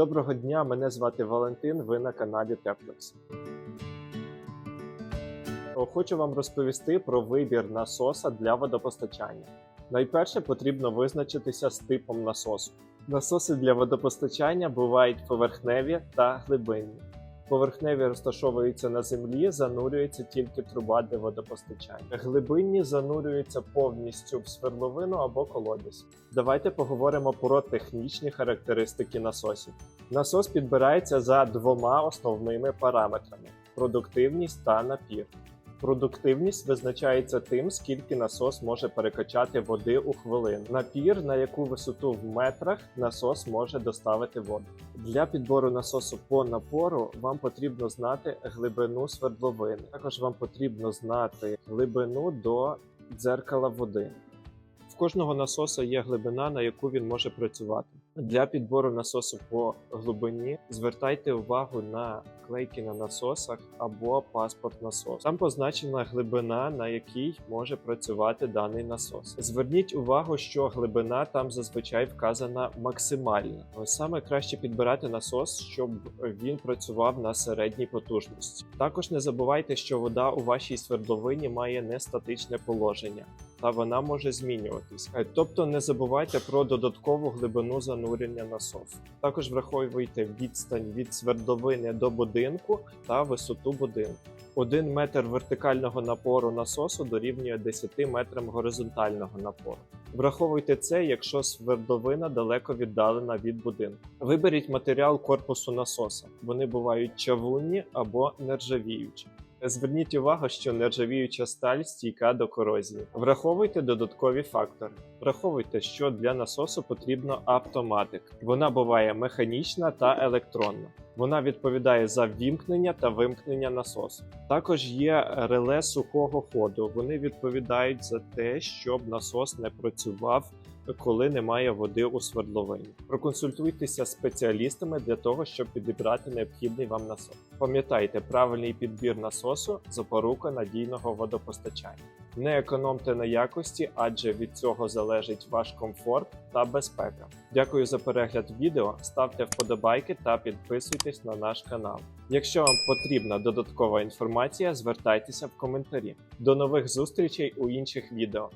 Доброго дня, мене звати Валентин. Ви на каналі Теплекс. Хочу вам розповісти про вибір насоса для водопостачання. Найперше потрібно визначитися з типом насосу. Насоси для водопостачання бувають поверхневі та глибинні. Поверхневі розташовуються на землі, занурюється тільки труба для водопостачання. Глибинні занурюються повністю в свердловину або колодязь. Давайте поговоримо про технічні характеристики насосів. Насос підбирається за двома основними параметрами: продуктивність та напір. Продуктивність визначається тим, скільки насос може перекачати води у хвилину. Напір, на яку висоту в метрах насос може доставити воду. Для підбору насосу по напору вам потрібно знати глибину свердловини. Також вам потрібно знати глибину до дзеркала води. Кожного насоса є глибина, на яку він може працювати. Для підбору насосу по глибині звертайте увагу на клейки на насосах або паспорт насосу. Там позначена глибина, на якій може працювати даний насос. Зверніть увагу, що глибина там зазвичай вказана максимальна. Саме краще підбирати насос, щоб він працював на середній потужності. Також не забувайте, що вода у вашій свердловині має нестатичне положення та вона може змінюватись. Е, Тобто не забувайте про додаткову глибину занурення насосу. Також враховуйте відстань від свердловини до будинку та висоту будинку. Один метр вертикального напору насосу дорівнює 10 метрам горизонтального напору. Враховуйте це, якщо свердловина далеко віддалена від будинку. Виберіть матеріал корпусу насоса. Вони бувають чавунні або нержавіючі. Зверніть увагу, що нержавіюча сталь стійка до корозії. Враховуйте додаткові фактори. Враховуйте, що для насосу потрібно автоматик. Вона буває механічна та електронна. Вона відповідає за вімкнення та вимкнення насосу. Також є реле сухого ходу. Вони відповідають за те, щоб насос не працював. Коли немає води у свердловині, проконсультуйтеся з спеціалістами для того, щоб підібрати необхідний вам насос. Пам'ятайте, правильний підбір насосу запорука надійного водопостачання. Не економте на якості, адже від цього залежить ваш комфорт та безпека. Дякую за перегляд відео. Ставте вподобайки та підписуйтесь на наш канал. Якщо вам потрібна додаткова інформація, звертайтеся в коментарі. До нових зустрічей у інших відео.